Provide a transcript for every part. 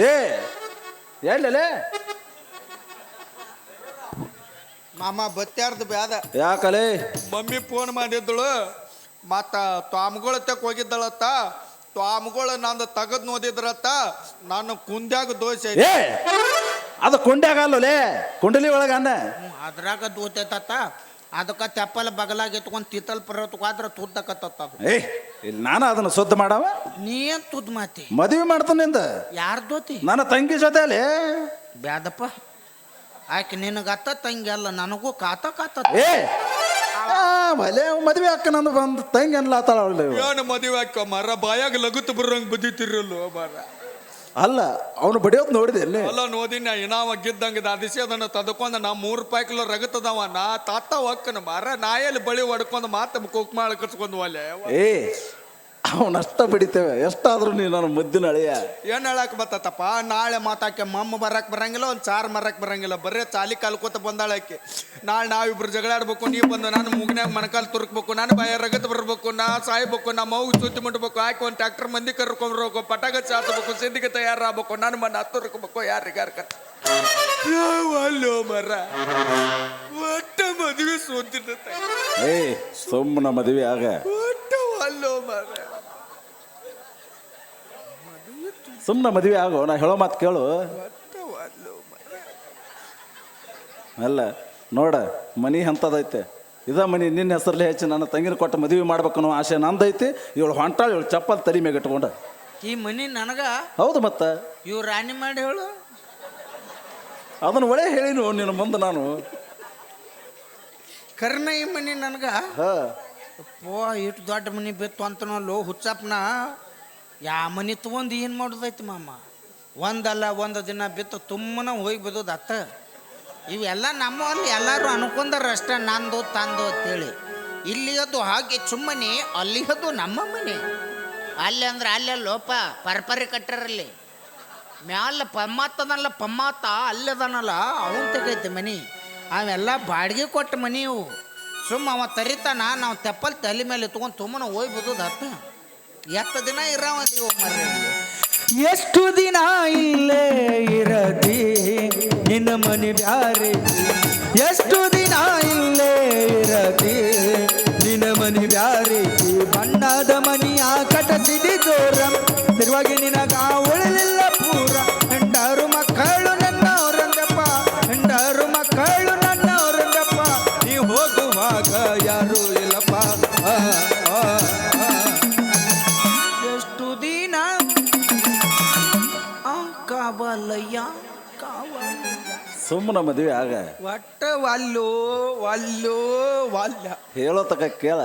ಏ ಎಲ್ಲೇ ಮಾಮ ಬತ್ತಾರ್ದು ಬ್ಯಾದ. ಯಾಕಲೇ? ಮಮ್ಮಿ ಫೋನ್ ಮಾಡಿದ್ದಳು. ಮತ್ತ ತ್ವಾಮ್ಗಳ ತಕ್ ಹೋಗಿದ್ದಳತ್ತ. ತ್ವಾಮ್ಗಳ ನಂದು ತೆಗದ್ ನೋದಿದ್ರತ್ತ. ನಾನು ಕುಂದ್ಯಾಗ ದೋಷ ಐತಿ. ಏ ಅದು ಕುಂಡ್ಯಾಗ ಅಲ್ಲೋಲೇ? ಕುಂಡಲಿ ಒಳಗ ಅನ್ನ ಅದ್ರಾಗ ದೋತೈತತ್ತ ಅದಕ್ಕೆ ತೆಪ್ಪಲ್ ಬಗಲಾಗ ಎತ್ಕೊಂಡು ತಿತ್ತಲ್ ಪರ್ವತಕ್ಕಾದ್ರೆ ತುದ್ದಕತ್ತ ಅದು. ಏ ಇಲ್ಲಿ ನಾನು ಅದನ್ನ ಸುದ್ದ ಮಾಡವ? ನೀ ಏನ್ ತುದ್ ಮಾತಿ. ಮದುವೆ ಮಾಡ್ತಾನಿಂದ ಯಾರ ಜೊತೆ ನನ್ನ ತಂಗಿ ಜೊತೆಲಿ ಬ್ಯಾದಪ್ಪ ಆಕೆ ನಿನಗತ್ತ ತಂಗಿ ಅಲ್ಲ ನನಗೂ ಕಾತ ಕಾತ. ಏ ಆ, ಭಲೆ ಮದುವೆ ಅಕ್ಕ ನನ್ನ ಬಂದು ತಂಗಿ ಅನ್ಲಾತಾಳ ಅವಳು ಏನು ಮದುವೆ ಅಕ್ಕ ಮರ ಬಾಯಾಗ ಲಗುತ್ತ ಬರೋಂಗ್ ಬದಿತಿರಲ್ಲ ಮರ ಅಲ್ಲ ಅವನು ಬಡಿಯೋದು ನೋಡಿದೆ ಅಲ್ಲೇ. ಅಲ್ಲ ನೋದಿನ ಇನ್ನಾವ ಗಿದ್ದಂಗ ದಿಸಿ ಅದನ್ನ ತದಕೊಂಡ ನಾ ಮೂರು ರೂಪಾಯಿ ಕಿಲೋ ರಗತದವ. ನಾ ತಾತ ಹೊಕ್ಕನ ಮಾರ ನಾಯಲ್ಲಿ ಬಳಿ ಹೊಡ್ಕೊಂಡು ಮಾತು ಕುಕ್ಮಾಳ ಕಚ್ಕೊಂಡು ಒಲೆ ಏ ಅವನಷ್ಟ ಬಡಿತೇವೆ ಎಷ್ಟಾದ್ರೂ ನೀ ನನ್ನ ಮುದ್ದಿನ ಅಳಿಯ ಏನ್ ಹೇಳಕ್ ಬತ್ತಪ್ಪ ನಾಳೆ ಮಾತಾಕೆ ಮಮ್ಮ ಬರಕ್ ಬರಂಗಿಲ್ಲ ಒಂದ್ ಚಾರ್ ಮರಕ್ ಬರಂಗಿಲ್ಲ. ಬರೇ ಚಾಲಿ ಕಲ್ಕೋತ ಬಂದಾಳಕ್ಕೆ ನಾಳೆ ನಾವಿಬ್ರು ಜಗಳಾಡ್ಬೇಕು ನೀ ಬಂದು ನಾನು ಮುಗ್ನ್ಯಾಗ ಮಣಕಾಲ್ ತುರುಕ್ಬೇಕು ನಾನು ಬಾಯ ರಗತ್ ಬರ್ಬೇಕು ನಾ ಸಾಯ್ಬೇಕು ನಾ ಮಗು ಸುದ್ದಿ ಮುಟ್ಬೇಕು ಆಯ್ಕೆ ಒಂದು ಟ್ಯಾಕ್ಟರ್ ಮಂದಿ ಕರ್ಕೊಂಡ್ಬರ್ಬೇಕು ಪಟಾಕ ಚಾಚಬೇಕು ಸಿದ್ಧಿಗೆ ತಯಾರಾಗಬೇಕು ನಾನು ಮನ ತುರುಕ್ಬೇಕು ಯಾರಿಗಾರ ಕಟ್ ಅಲ್ಲೋ ಮರ? ಒಟ್ಟ ಮದುವೆ ಸೋತಿರ್ತೈತೆ ಏ ಸುಮ್ಮನ ಮದುವೆ ಆಗ. ಒಟ್ಟ ಅಲ್ಲೋ ಮರ? ಸುಮ್ಮನೆ ಮದುವೆ ಆಗೋ ನಾ ಹೇಳೋ ಮಾತು ಕೇಳು. ಅಲ್ಲೋ ನೋಡ ಮನಿ ಅಂತದೈತೆ ಇದ ಮನಿ ನಿನ್ನ ಹೆಸರಲ್ಲಿ ಹೆಚ್ಚು ನನ್ನ ತಂಗಿನ ಕೊಟ್ಟು ಮದುವೆ ಮಾಡ್ಬೇಕು ಅನ್ನೋ ಆಸೆ ನಂದೈತಿ. ಇವಳು ಹೊಂಟಾಳ ಇವಳು ಚಪ್ಪಲ್ ತಲೆ ಮೇಲೆ ಇಟ್ಕೊಂಡ. ಈ ಮನಿ ನನಗ? ಹೌದು ಮತ್ತ. ಇವ್ ರಾಣಿ ಮಾಡಿ ಹೇಳು. ಅದನ್ನ ಒಳ್ಳೆ ಹೇಳಿನು ನಿನ್ನ ಮುಂದೆ ನಾನು. ಕರ್ನ ಈ ಮನಿ ನನಗ? ಹಾ. ಇಷ್ಟು ಇಟ್ಟು ದೊಡ್ಡ ಮನಿ ಬಿತ್ತು ಅಂತನಲ್ಲೋ ಹುಚ್ಚಪ್ಪನ. ಯಾ ಮನೆ ತೊಗೊಂಡು ಏನು ಮಾಡೋದೈತಿ ಮಾಮ? ಒಂದಲ್ಲ ಒಂದು ದಿನ ಬಿತ್ತು ತುಂಬನ ಹೋಗಿ ಬಿದ್ದೋದು ಅತ್ತ. ಇವೆಲ್ಲ ನಮ್ಮಲ್ಲಿ ಎಲ್ಲರೂ ಅನ್ಕೊಂಡಾರ ಅಷ್ಟೇ, ನಂದು ತಂದು ಅಂತೇಳಿ. ಇಲ್ಲಿಯದು ಹಾಗೆ ಚುಮ್ಮನೆ ಅಲ್ಲಿಯದು ನಮ್ಮ ಮನೆ. ಅಲ್ಲಿ ಅಂದ್ರೆ ಅಲ್ಲೇ ಲೋಪ, ಪರಪರಿ ಕಟ್ಟರಲ್ಲಿ ಮ್ಯಾಲ ಪಮ್ಮಾತನಲ್ಲ ಪಮ್ಮಾತ ಅಲ್ಲದನಲ್ಲ ಅವನು ತೆಗೈತಿ ಮನೆ. ಅವೆಲ್ಲ ಬಾಡಿಗೆ ಕೊಟ್ಟ ಮನೆ ಇವು. ಸುಮ್ಮ ಅವ ತರಿತಾನ, ನಾವು ತೆಪ್ಪಲ್ ತಲೆ ಮೇಲೆ ತೊಗೊಂಡು ತುಂಬ ಹೋಗಿ ಹತ್ತ ಎತ್ತ ದಿನ ಮರ್ರಿ ಎಷ್ಟು ದಿನ ಇಲ್ಲೇ ಇರದಿ? ನಿನ್ನ ಮನೆ ಬ್ಯಾರಿ ಎಷ್ಟು ದಿನ ಇಲ್ಲೇ ಇರದಿ? ನಿನ್ನ ಮನೆ ಬ್ಯಾರೆ ಬಣ್ಣದ ಮನಿಯ ಕಟಸಿದಿ ದೂರ ತಿರುವಾಗಿ ನಿನಗ ಉಳಿಲಿಲ್ಲ ಸುಮ್ಮನ ಮದುವೆ ಆಗ. ಒಟ್ಟ ವಲ್ಲು ವಲ್ಲು ವಲ್ಲ. ಹೇಳೋ ತಕ ಕೇಳ.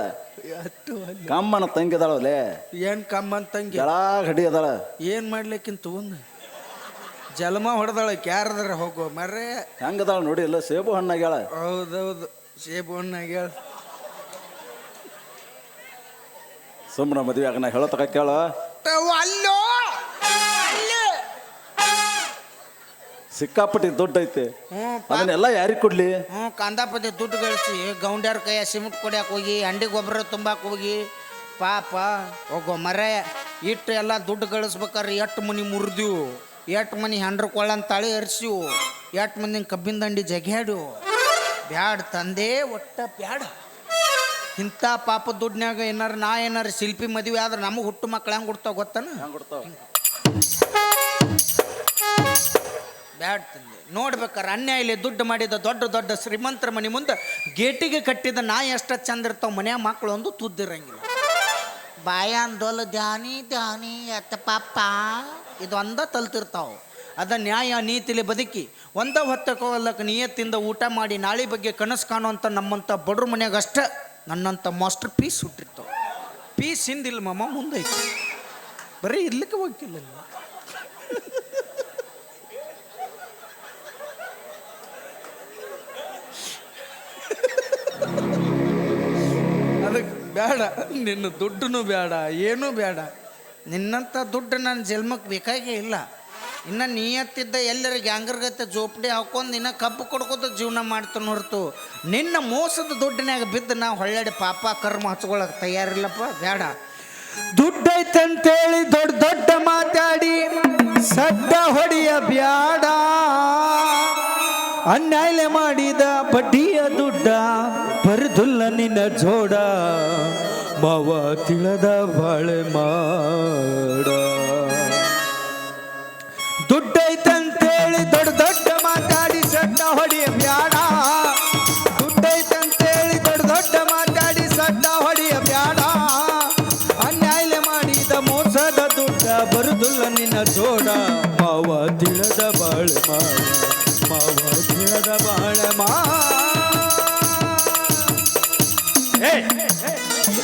ಅಟ್ಟು ಕಮ್ಮನ ತಂಗಿದಾಳಲೆ ಏನ್ ಕಮ್ಮನ್ ತಂಗಿ? ಕೆಳಾಗ ಗಡಿ ಅದಾಳ. ಏನ್ ಮಾಡ್ಲಿಕ್ಕಿಂತ ಒಂದು ಜಲಮ ಹೊಡೆದಾಳ ಕ್ಯಾರದ್ರ ಹೋಗೋ. ಮರ್ರೆ. ಹೆಂಗದಾಳ ನೋಡಿ ಇಲ್ಲ ಸೇಬು ಹಣ್ಣಾಗ್ಯಾಳ. ಹೌದೌದು ಸೇಬು ಹಣ್ಣ ಗೇಳ ಸುಮ್ಮನ ಮದುವೆ ಆಗ ನಾ ಹೇಳೋ ತಕ ಕೇಳ. ಸಿಕ್ಕಾಪಟ್ಟಿ ದುಡ್ಡು ಐತೆ. ಅದನ್ನೆಲ್ಲ ಯಾರಿಗೆ ಕೊಡ್ಲಿ? ಹ್ಞೂ ಕಂದಾಪತಿ ದುಡ್ಡು ಗಳಿಸಿ ಗೌಂಡ್ಯಾರ ಕೈಯ ಸಿಮೆಂಟ್ ಕೊಡ್ಯಾಕ ಹೋಗಿ ಅಂಡಿ ಗೊಬ್ಬರ ತುಂಬಾಕ ಹೋಗಿ. ಪಾಪ ಹೋಗೋ ಮರ ಇಟ್ಟು ಎಲ್ಲ ದುಡ್ಡು ಗಳಿಸ್ಬೇಕಾರೆ ಎಷ್ಟು ಮನಿ ಮುರಿದಿವು ಎಟ್ಟು ಮನಿ ಹೆಂಡ್ರ ಕೊಳ್ಳನ್ ತಾಳಿ ಎರ್ಸಿವು ಎಟ್ಟು ಮಂದಿನ ಕಬ್ಬಿನ ದಂಡಿ ಜಗ್ಯಾಡು ಬ್ಯಾಡ ತಂದೆ ಒಟ್ಟ ಬ್ಯಾಡ. ಇಂಥ ಪಾಪ ದುಡ್ನ್ಯಾಗ ಏನಾರ ನಾ ಏನಾರ ಶಿಲ್ಪಿ ಮದುವೆ ಆದ್ರೆ ನಮಗೆ ಹುಟ್ಟು ಮಕ್ಳು ಹೆಂಗೆ ಹುಡ್ತಾವ ಗೊತ್ತಾನ? ಬ್ಯಾಡ್ ತಂದೆ. ನೋಡ್ಬೇಕಾರೆ ಇಲ್ಲಿ ದುಡ್ಡು ಮಾಡಿದ ದೊಡ್ಡ ದೊಡ್ಡ ಶ್ರೀಮಂತರ ಮನೆ ಮುಂದೆ ಗೇಟಿಗೆ ಕಟ್ಟಿದ ನಾ ಎಷ್ಟು ಚಂದ ಇರ್ತಾವ, ಮನ್ಯಾಗ ಮಕ್ಕಳು ಒಂದು ತುದ್ದಿರಂಗಿಲ್ಲ. ಬಾಯ ಅಂದೋಲ, ಧ್ಯಾನಿ ಧ್ಯಾನಿ ಅತ್ತ ಪಾಪ, ಇದು ಅಂದ ತಲ್ತಿರ್ತಾವ. ಅದ ನ್ಯಾಯ ನೀತಿಲಿ ಬದುಕಿ, ಒಂದ ಹೊತ್ತಕೋಲಕ್ಕೆ ನಿಯತ್ತಿಂದ ಊಟ ಮಾಡಿ ನಾಳೆ ಬಗ್ಗೆ ಕನಸು ಕಾಣುವಂಥ ನಮ್ಮಂಥ ಬಡ್ರ ಮನ್ಯಾಗ ಅಷ್ಟ ನನ್ನಂಥ ಮಾಸ್ಟರ್ ಪೀಸ್ ಹುಟ್ಟಿರ್ತಾವ. ಪೀಸ್ ಹಿಂದಿಲ್ಲ ಮುಂದೈತಿ. ಬರೀ ಇರ್ಲಿಕ್ಕೆ ಹೋಗಿಲ್ಲ ಬೇಡ. ನಿನ್ನ ದುಡ್ಡು ಬೇಡ, ಏನೂ ಬೇಡ. ನಿನ್ನಂಥ ದುಡ್ಡು ನನ್ನ ಜನ್ಮಕ್ಕೆ ಬೇಕಾಗೇ ಇಲ್ಲ. ಇನ್ನು ನೀಯತ್ತಿದ್ದ ಎಲ್ಲರ ಗ್ಯಾಂಗರ್ಗತ್ತೆ ಜೋಪಡಿ ಹಾಕೊಂಡು ನಿನ್ನ ಕಬ್ಬು ಕೊಡ್ಕೋತ ಜೀವನ ಮಾಡ್ತಾನೆ ಹೊರತು. ನಿನ್ನ ಮೋಸದ ದುಡ್ಡಿನಾಗ ಬಿದ್ದು ನಾ ಹೊಳ್ಳಡಿ ಪಾಪ ಕರ್ಮ ಹಚ್ಕೊಳಕ್ಕೆ ತಯಾರಿಲ್ಲಪ್ಪ, ಬೇಡ. ದುಡ್ಡೈತಂತೇಳಿ ದೊಡ್ಡ ದೊಡ್ಡ ಮಾತಾಡಿ, ಸದ್ದ ಹೊಡೆಯ ಬ್ಯಾಡ. ಅನ್ಯಾಯ ಮಾಡಿದ ಬಡ್ಡಿಯ ದುಡ್ಡ. ಬರದುಲ್ಲ ನಿನ್ನ ಜೋಡ ಮಾವ ತಿಳದ ಬಾಳೆ ಮಾಡ. ದುಡ್ಡೈತಂತೇಳಿ ದೊಡ್ಡ ದೊಡ್ಡ ಮಾತಾಡಿ ಸಡ್ಡ ಹೊಡಿಯ ಬ್ಯಾಡ.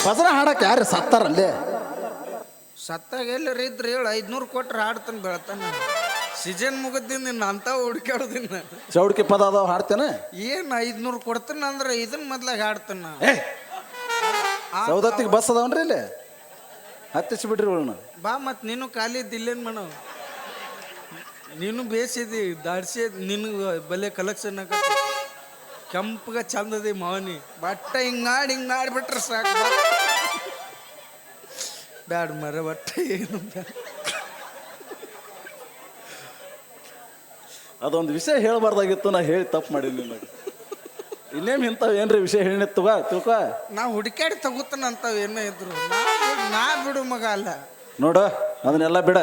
ಭಜನ ಹಾಡಕ್ಕೆ ಯಾರು ಸತ್ತಾರಲ್ಲೇ? ಸತ್ತಾಗ ಎಲ್ಲರ ಇದ್ರೆ ಹೇಳು ಐದ್ನೂರು ಕೊಟ್ರೆ ಹಾಡ್ತಾನೆ ಬೆಳ್ತಾನೆ ಸೀಸನ್ ಮುಗಿದಿಂದ ನಿನ್ನ ಅಂತ ಹುಡುಕಾಡ್ದಿನ ಚೌಡ್ಕಿ ಪದ ಅದಾವ ಹಾಡ್ತೇನೆ? ಏನು ಐದ್ನೂರು ಕೊಡ್ತಾನ ಅಂದ್ರೆ ಇದನ್ನ ಮೊದ್ಲಾಗ ಹಾಡ್ತಾನ ಸೌದತ್ತಿಗೆ ಬಸ್ ಅದಾವನ್ರಿ ಇಲ್ಲಿ? ಹತ್ತಿಸಿ ಬಿಡ್ರಿ ಬಾ ಮತ್ತು ನೀನು ಖಾಲಿ ಇದ್ದಿಲ್ಲೇನು ಮೇಡಮ್ ನೀನು ಬೇಸಿದಿ ದಾಡ್ಸಿ ನಿನಗೆ ಬಲೆ ಕಲೆಕ್ಷನ್ ಆಗತ್ತೆ ಕೆಂಪಗ ಚಂದದಿ ಮಾವನಿ. ಬಟ್ಟೆ ಹಿಂಗ್ ಮಾಡಿ ಹಿಂಗ್ ಮಾಡಿಬಿಟ್ರೆ ಸಾಕು. ಬ್ಯಾಡ ಮರ ಬಟ್ಟ ಏನು. ಅದೊಂದು ವಿಷಯ ಹೇಳಬಾರ್ದಾಗಿತ್ತು ನಾ ಹೇಳಿ ತಪ್ಪು ಮಾಡೀನಿ ನಿಮಗೆ ಇನ್ನೇಮ್ ಇಂಥವು ಏನ್ರಿ ವಿಷಯ ಹೇಳಿತ್ತವ ತಿಳ್ಕೊ. ನಾವು ಹುಡುಕಾಡಿ ತಗೋತಾನಂತಾವ ಏನೇ ಇದ್ರು. ನಾ ಬಿಡು- ನಾ ಬಿಡು ಮಗ ಅಲ್ಲ. ನೋಡು ಅದನ್ನೆಲ್ಲ ಬಿಡ.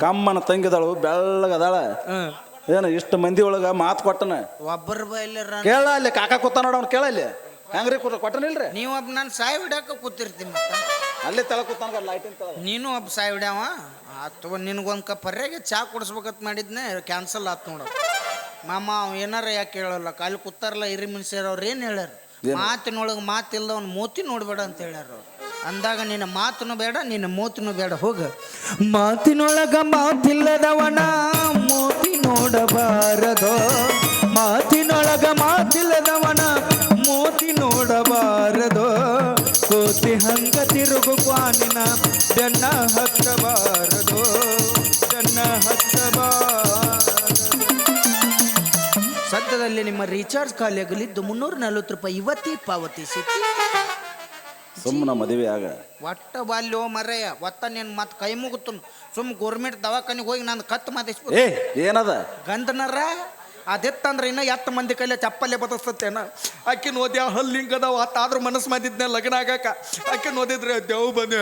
ಕಮ್ಮನ ತಂಗಿದಾಳು ಬೆಳ್ಳಗದಾಳ ಹ್ಮ್ ಏನು ಇಷ್ಟು ಮಂದಿ ಒಳಗೆ ಮಾತು ಕೊಟ್ಟನ? ಒಬ್ಬರ ಬೈಲರ ಕೇಳ ಅಲ್ಲಿ ಕಾಕ ಕೂತ ನೋಡ ಅವ್ನು ಕೇಳ ಅಲ್ಲಿ. ಹೆಂಗ್ರಿ ಕೂತ ಕೊಟ್ಟನಿಲ್ರಿ ನೀವು ಒಬ್ಬ ನಾನು ಸಾಯಿ ಹಿಡ್ಯಾಕ ಕೂತಿರ್ತೀನಿ ಮತ್ತೆ. ಅಲ್ಲಿ ತಲೆ ಕೂತಾನ ಲೈಟಿನ ತಳ ನೀನು ಒಬ್ಬ ಸಾಯಿ ಹಿಡ್ಯಾವ? ಅಥವಾ ನಿನಗೊಂದು ಕಪ್ ಪರ್ಯಾಗೆ ಚಾ ಕುಡಿಸ್ಬೇಕಂತ ಮಾಡಿದ್ನೆ ಕ್ಯಾನ್ಸಲ್ ಆತ್ ನೋಡ ಮಾಮ ಅವ್ ಏನಾರ ಯಾಕೆ ಹೇಳಲ್ಲ ಕಾಲಿ ಕೂತಾರಲ್ಲ ಹಿರಿ ಮನುಷ್ಯರು ಅವ್ರು ಏನು ಹೇಳ್ಯಾರ? ಮಾತಿನೊಳಗೆ ಮಾತಿಲ್ದವನ್ ಮೋತಿ ನೋಡ್ಬೇಡ ಅಂತ ಹೇಳ್ಯಾರ ಅವ್ರು. ಅಂದಾಗ ನಿನ್ನ ಮಾತನು ಬೇಡ ನಿನ್ನ ಮೋತಿನೂ ಬೇಡ ಹೋಗ. ಮಾತಿನೊಳಗ ಮಾತಿಲ್ಲದವನ ಮೋತಿ ನೋಡಬಾರದೋ? ಮಾತಿನೊಳಗ ಮಾತಿಲ್ಲದವನ ಮೋತಿ ನೋಡಬಾರದೋ? ಕೋತಿ ಹಂಗ ತಿರುಗು ಕ್ವಾನಿನ ಜನ್ನ ಹತ್ತಬಾರದೋ? ಜನ್ನ ಹತ್ತಬಾರದು? ಸದ್ಯದಲ್ಲಿ ನಿಮ್ಮ ರೀಚಾರ್ಜ್ ಖಾಲಿ ಮುನ್ನೂರ ನಲವತ್ತು ರೂಪಾಯಿ ಇವತ್ತಿ ಪಾವತಿಸಿ ಸುಮ್ಮನ ಮದುವೆ ಆಗ ಒಟ್ಟ ಬಾಲ್ಯೋ ಮರೆಯ ಒತ್ತ ನಿನ್ ಮತ್ ಕೈ ಮುಗುತ್ತು ಸುಮ್ ಗೋರ್ಮೆಂಟ್ ದವಾಖಾನಿಗೆ ಹೋಗಿ ನಾನು ಕತ್ ಮಾತಿಸ್ಬಿಟ್ಟು ಏ ಏನದ ಗಂಧನರ ಅದಿತ್ತಂದ್ರೆ ಇನ್ನ ಎತ್ತು ಮಂದಿ ಕೈಲಿ ಚಪ್ಪಲ್ಲೇ ಬದಸ್ತೇನ ಅಕ್ಕಿ ಓದ್ಯ ಹಲ್ಲಿಂಗದವ ಅತ್ತಾದ್ರೂ ಮನಸ್ಸು ಮಾಡಿದ್ನೆ ಲಗ್ನ ಆಗಾಕ ಅಕ್ಕಿ ನೋದಿದ್ರೆ ದೇವ್ ಬಂದ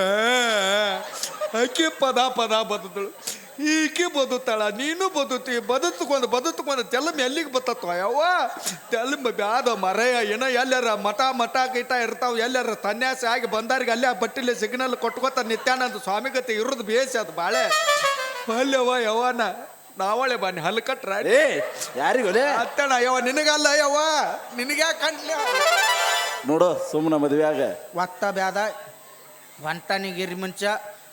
ಅಕ್ಕಿ ಪದ ಪದ ಬದುದಳು ಈಕೆ ಬದುತ್ತಾಳ ನೀನು ಬದುತಿ ಬದುತ್ಕೊಂಡು ಬದುತ್ಕೊಂಡು ತೆಲಮ್ ಎಲ್ಲಿಗೆ ಬತ್ತತ್ವ ಯಾವ ತೆಲಮ್ ಬ್ಯಾದ ಮರೆಯ ಏನ ಎಲ್ಲಾರ ಮಠ ಮಠ ಗಿಟ ಇರ್ತಾವ ಎಲ್ಲಾರ ಸನ್ಯಾಸಿ ಆಗಿ ಬಂದಾರಿಗೆ ಅಲ್ಲೇ ಬಟ್ಟಿಲೆ ಸಿಗ್ನಲ್ ಕೊಟ್ಕೋತ ನಿತ್ಯಾನಂದ ಸ್ವಾಮಿಗತಿ ಇರೋದು ಬೇಸಿ ಅದು ಬಾಳೆ. ಅಲ್ಲವ ಯವ್ವನ ನಾವಳೆ ಬನ್ನಿ ಹಲ್ಲು ಕಟ್ರ. ಏ ಅತ್ತಣ ಯವ ನಿನಗಲ್ಲ ಯವ್ವ? ನಿನಗ್ಯಾ ಕಂಡ್ಲ ನೋಡು ಸುಮ್ಮನ ಮದುವೆ ಆಗ ಒತ್ತ ಬ್ಯಾದ ಒಂಟನಿಗಿರಿ ಮುಂಚ.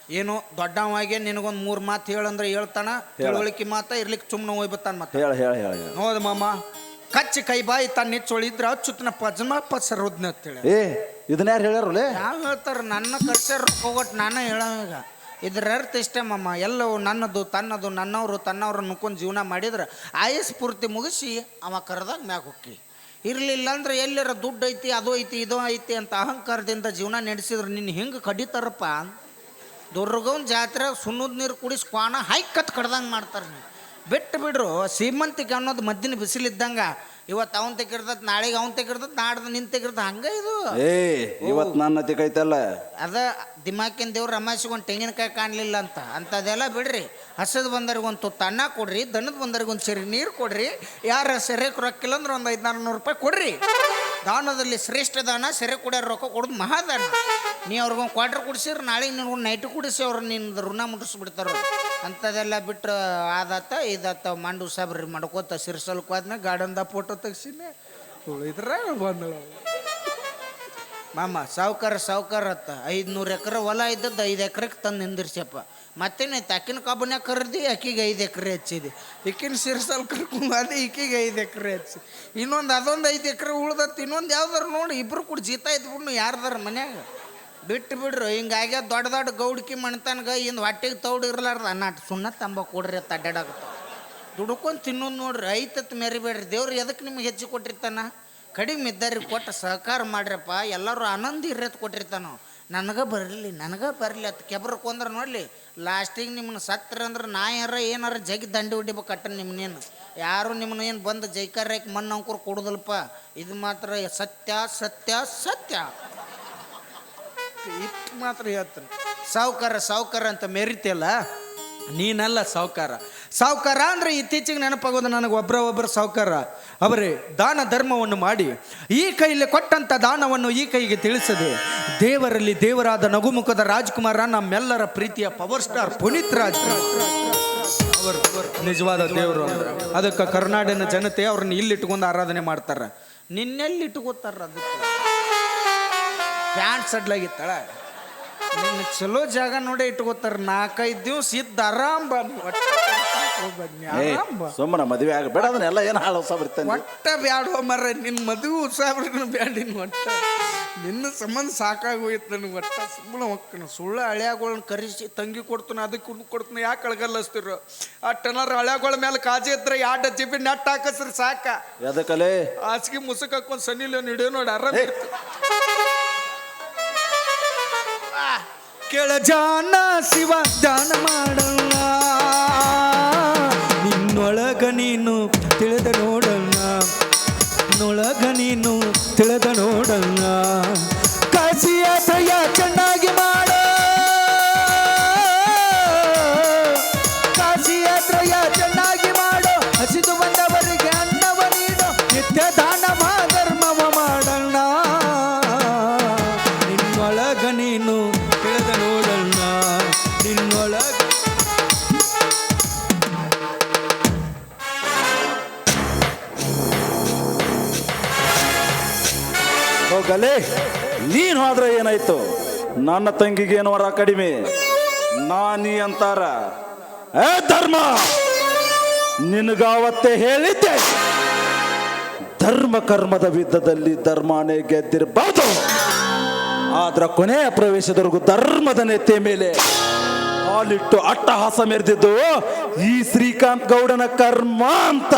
ಏನು ದೊಡ್ಡವಾಗಿ ನಿನಗೊಂದು ಮೂರು ಮಾತು ಹೇಳಂದ್ರೆ ಹೇಳ್ತಾನ ತಿಳುವಳಿಕೆ ಮಾತ ಇರ್ಲಿಕ್ಕೆ ಸುಮ್ಮನೆ ಹೋಗ್ಬತ್ತಾನ ಮತ್ತೆ. ಹೇಳ ಹೇಳ ಹೇಳ ಹೌದು ಮಾಮ. ಕಚ್ಚಿ ಕೈ ಬಾಯಿ ತನ್ನ ನಿಚ್ಚೊಳಿದ್ರ ಅಚ್ಚುತ್ತನ ಪಜ್ಮ ಪಸರುದ್ನ ಅಂತೇಳಿ. ಏ ಇದನ್ನ ಯಾರು ಹೇಳ್ಯಾರ ಯಾವ ಹೇಳ್ತಾರ? ನನ್ನ ಕರ್ಸ್ಯಾರ ಹೋಗೋಟ್ ನಾನು ಹೇಳೋವಾಗ ಇದ್ರ ಅರ್ಥ ಇಷ್ಟೇ ಮಮ್ಮ ಎಲ್ಲವೂ ನನ್ನದು ತನ್ನದು ನನ್ನವರು ತನ್ನವರು ನುಕ್ಕೊಂಡು ಜೀವನ ಮಾಡಿದ್ರೆ ಆಯಸ್ ಪೂರ್ತಿ ಮುಗಿಸಿ ಅವ ಕರೆದಾಗ ಮ್ಯಾಗ ಹೊಕ್ಕಿ. ಇರಲಿಲ್ಲ ಅಂದ್ರೆ ಎಲ್ಲರ ದುಡ್ಡು ಐತಿ ಅದು ಐತಿ ಇದು ಐತಿ ಅಂತ ಅಹಂಕಾರದಿಂದ ಜೀವನ ನಡೆಸಿದ್ರೆ ನಿನ್ನ ಹಿಂಗೆ ಕಡಿತಾರಪ್ಪ. ದುರ್ಗವನ್ ಜಾತ್ರೆ ಸುಣ್ಣದ ನೀರು ಕುಡಿಸಿ ಕ್ವಾಣ ಹೈಕತ್ ಕಡ್ದಂಗೆ ಮಾಡ್ತಾರೆ ನೀವು. ಬಿಟ್ಟು ಬಿಡ್ರು ಶ್ರೀಮಂತಿಕೆ ಅನ್ನೋದು ಮದ್ದಿನ ಬಿಸಿಲಿದ್ದಂಗ. ಇವತ್ತು ಅವನ್ ತೆಗಿರ್ತದ ನಾಳೆಗೆ ಅವನ್ ತೆಗಿರ್ತದ ನಾಡ್ದು ನಿನ್ ತೆಗಿರ್ತದ ಹಂಗ ಇದು? ಏ ಇವತ್ತು ನನ್ನ ತಿಕೈತಲ್ಲ ಅದ ದಿಮಾಕಿನ ದೇವ್ರ ಒಂದು ತೆಂಗಿನಕಾಯಿ ಕಾಣಲಿಲ್ಲ ಅಂತ. ಅಂಥದ್ದೆಲ್ಲ ಬಿಡ್ರಿ. ಹಸದ್ ಬಂದವ್ರಿಗೆ ಒಂದು ತುತ್ತು ಅನ್ನ ಕೊಡ್ರಿ ದನದ ಬಂದವ್ರಿಗೆ ಒಂದು ಸರಿ ನೀರು ಕೊಡ್ರಿ. ಯಾರ ಸರಿ ರೊಕ್ಕಿಲ್ಲ ಅಂದ್ರೆ ಒಂದು ಐದು ನೂರು ರೂಪಾಯಿ ಕೊಡ್ರಿ. ದಾನದಲ್ಲಿ ಶ್ರೇಷ್ಠ ದಾನ, ಸೆರೆ ಕುಡಿಯೋರು ರೊಕ್ಕ ಕೊಡೋದು ಮಹಾದಾನ. ನೀ ಅವ್ರಿಗೊಂದು ಕ್ವಾರ್ಟರ್ ಕುಡಿಸಿರು, ನಾಳೆ ನಿನ್ಗೊಂದು ನೈಟ್ ಕುಡಿಸಿ ಅವ್ರು ನಿನ್ನ ಋಣ ಮುಟ್ಟಿಸ್ಬಿಡ್ತಾರ ಅಂಥದ್ದೆಲ್ಲ ಬಿಟ್ಟು ಆದತ್ತ ಇದಾತ ಮಂಡು ಸಾಬ್ರಿ ಮಾಡ್ಕೋತ ಸಿರ್ಸಲ್ಕೋದ್ನ ಗಾರ್ಡನ್ದಾಗ ಫೋಟೋ ತೆಗ್ಸಿನಿ ಉಳಿದ್ರೆ ಬಂದಳು ಮಾಮ, ಸಾವುಕಾರ ಸಾವುಕಾರ ಅತ್ತ. ಐದ್ನೂರು ಎಕರೆ ಹೊಲ ಇದ್ದದ್ದು ಐದು ಎಕರೆಗೆ ತಂದು ನಿಂದಿರ್ಸಪ್ಪ ಮತ್ತೇನೈತೆ ಅಕ್ಕಿನ ಕಬ್ಬನ್ಯಾಗ ಕರೆದಿ, ಅಕ್ಕಿಗೆ ಐದು ಎಕರೆ ಹಚ್ಚಿದೆ. ಇಕ್ಕಿನ ಸಿರ್ಸಲ್ ಕರ್ಕೊಂಡು ಬಂದು ಈಕಿಗೆ ಐದು ಎಕರೆ ಹಚ್ಚಿ. ಇನ್ನೊಂದು ಅದೊಂದು ಐದು ಎಕರೆ ಉಳ್ದತ್ತು ಇನ್ನೊಂದು ಯಾವ್ದಾರು ನೋಡಿ ಇಬ್ಬರು ಕೂಡ ಜೀತ ಇದ್ಬಿಡ್ನು ಯಾರ್ದಾರ ಮನ್ಯಾಗ. ಬಿಟ್ಟು ಬಿಡ್ರು, ಹಿಂಗಾಗ್ಯ ದೊಡ್ಡ ದೊಡ್ಡ ಗೌಡ್ಕಿ ಮಣ್ತನಗ ಇಂದು ಹೊಟ್ಟೆಗೆ ತೌಡು ಇರ್ಲಾರ್ದ ಅನ್ನಾಟ ಸುಣ್ಣ ತಂಬ ಕೊಡ್ರಿ ಅತ್ತ ಅಡ್ಡಾಡಾಗತ್ತಾವ ದುಡ್ಕೊಂಡು ತಿನ್ನೋದು ನೋಡ್ರಿ, ಐತತ್ ಮೆರಿಬೇಡ್ರಿ ದೇವ್ರು ಎದಕ್ಕೆ ನಿಮ್ಗೆ ಹೆಚ್ಚು ಕೊಟ್ಟಿರ್ತಾನ? ಕಡಿಮೆ ಇದ್ದವ್ರಿಗೆ ಕೊಟ್ಟು ಸಹಕಾರ ಮಾಡ್ರಪ್ಪ, ಎಲ್ಲರೂ ಆನಂದ ಇರತ್ ಕೊಟ್ಟಿರ್ತಾನೆ ನನಗೆ ಬರಲಿ ನನಗೆ ಬರಲಿ, ಅತ್ ಕೆಬ್ರ ನೋಡಲಿ, ಲಾಸ್ಟಿಗೆ ನಿಮ್ಮನ್ನ ಸತ್ರ ಅಂದ್ರೆ ನಾ ಯಾರ ಏನಾರ ಜಗಿ ದಂಡಿ ಹೊಡಿಬೇಕು ಕಟ್ಟ ನಿಮ್ಮನ್ನೇನು ಯಾರು ನಿಮ್ಮನ್ನ ಏನು ಬಂದು ಜೈಕಾರಕ್ಕೆ ಮಣ್ಣು ಅಂಕುರ್ ಕೊಡುದಲ್ಪ ಇದು ಮಾತ್ರ ಸತ್ಯ ಸತ್ಯ ಸತ್ಯ. ಇಟ್ಟು ಮಾತ್ರ ಹೇಳ್ತೀನಿ. ಸಾವುಕಾರ ಸಾವುಕಾರ ಅಂತ ಮೆರಿತಿಯಲ್ಲ? ನೀನಲ್ಲ ಸಾವುಕಾರ. ಸಾವುಕಾರ ಅಂದರೆ ಇತ್ತೀಚೆಗೆ ನೆನಪಾಗೋದು ನನಗೆ ಒಬ್ಬರ ಒಬ್ಬರ ಸಾವುಕಾರ. ಅವರೇ, ದಾನ ಧರ್ಮವನ್ನು ಮಾಡಿ, ಈ ಕೈಯಲ್ಲಿ ಕೊಟ್ಟಂಥ ದಾನವನ್ನು ಈ ಕೈಗೆ ತಿಳಿಸದೆ, ದೇವರಲ್ಲಿ ದೇವರಾದ ನಗುಮುಖದ ರಾಜ್ಕುಮಾರ, ನಮ್ಮೆಲ್ಲರ ಪ್ರೀತಿಯ ಪವರ್ ಸ್ಟಾರ್ ಪುನೀತ್ ರಾಜ್. ಅವರು ನಿಜವಾದ ದೇವರು ಅದಕ್ಕೆ ಕರ್ನಾಟಕ ಜನತೆ ಅವ್ರನ್ನ ಇಲ್ಲಿ ಇಟ್ಕೊಂಡು ಆರಾಧನೆ ಮಾಡ್ತಾರೆ. ನಿನ್ನೆಲ್ಲಿ ಇಟ್ಕೋತಾರ ಅದಕ್ಕೆ? ಪ್ಯಾಂಟ್ ಸಡ್ಲಾಗಿತ್ತಳ ನಿನ್ನ ಚಲೋ ಜಾಗ ನೋಡೇ ಇಟ್ಕೋತಾರ. ನಾಲ್ಕೈದು ದಿವ್ಸ ಇದ್ದ ಆರಾಮ್ ಬಾ ಸುಮ್ಮನೆ ಮದುವೆ ಆಗ ಬೇಡ ಅದನ್ನೆಲ್ಲ ಏನು ಹಾಳು ಹೊಸ ಬರ್ತಾನೆ ಒಟ್ಟ ಬ್ಯಾಡೋ ಮರ ನಿನ್ನ ಮದುವೆ ಉತ್ಸಾಹ ಬ್ಯಾಡಿನ ಒಟ್ಟ ನಿನ್ನ ಸಂಬಂಧ ಸಾಕಾಗೋಯ್ತು ನನಗೆ ಒಟ್ಟ ಸುಮ್ಮನ ಒಕ್ಕನ ಸುಳ್ಳು ಹಳ್ಯಾಗಳನ್ನ ಕರೆಸಿ ತಂಗಿ ಕೊಡ್ತಾನೆ ಅದಕ್ಕೆ ಕುಡ್ ಕೊಡ್ತಾನೆ ಯಾಕೆ ಅಳಗಲ್ಲಸ್ತಿರು ಟನರ್ ಹಳ್ಯಾಗಳ ಮೇಲೆ ಕಾಜಿ ಇದ್ರೆ ಎರಡು ಜಿಬಿ ನೆಟ್ ಹಾಕಸ್ರಿ ಸಾಕ. ಎದಕಲೆ? ಹಾಸಿಗೆ ಮುಸುಕ್ ಹಾಕೊಂಡು ಸನ್ನಿಲ್ಲ ಹಿಡಿಯೋ ನೋಡಿ ಆರಾಮ್ ಕೇಳ ಇರ್ತು. ಕೆಳ ಜಾನ ಶಿವ ದಾನ ಮಾಡಲ್ಲ. ಹೋಗಲೇ ನೀನು ಆದ್ರೆ ಏನಾಯ್ತು? ನನ್ನ ತಂಗಿಗೆ ಏನು ವರ ಕಡಿಮೆ? ನಾನಿ ಅಂತಾರ. ಏ ಧರ್ಮ, ನಿನಗಾವತ್ತೆ ಹೇಳಿದ್ದೆ. ಧರ್ಮ ಕರ್ಮದ ವಿಧದಲ್ಲಿ ಧರ್ಮನೇ ಗೆದ್ದಿರಬಹುದು ಆದ್ರ ಕೊನೆಯ ಪ್ರವೇಶದವರೆಗೂ ಧರ್ಮದ ನೆತ್ತೆ ಮೇಲೆ ಹಾಲಿಟ್ಟು ಅಟ್ಟಹಾಸ ಮೆರೆದಿದ್ದು ಈ ಶ್ರೀಕಾಂತ್ ಗೌಡನ ಕರ್ಮ ಅಂತ.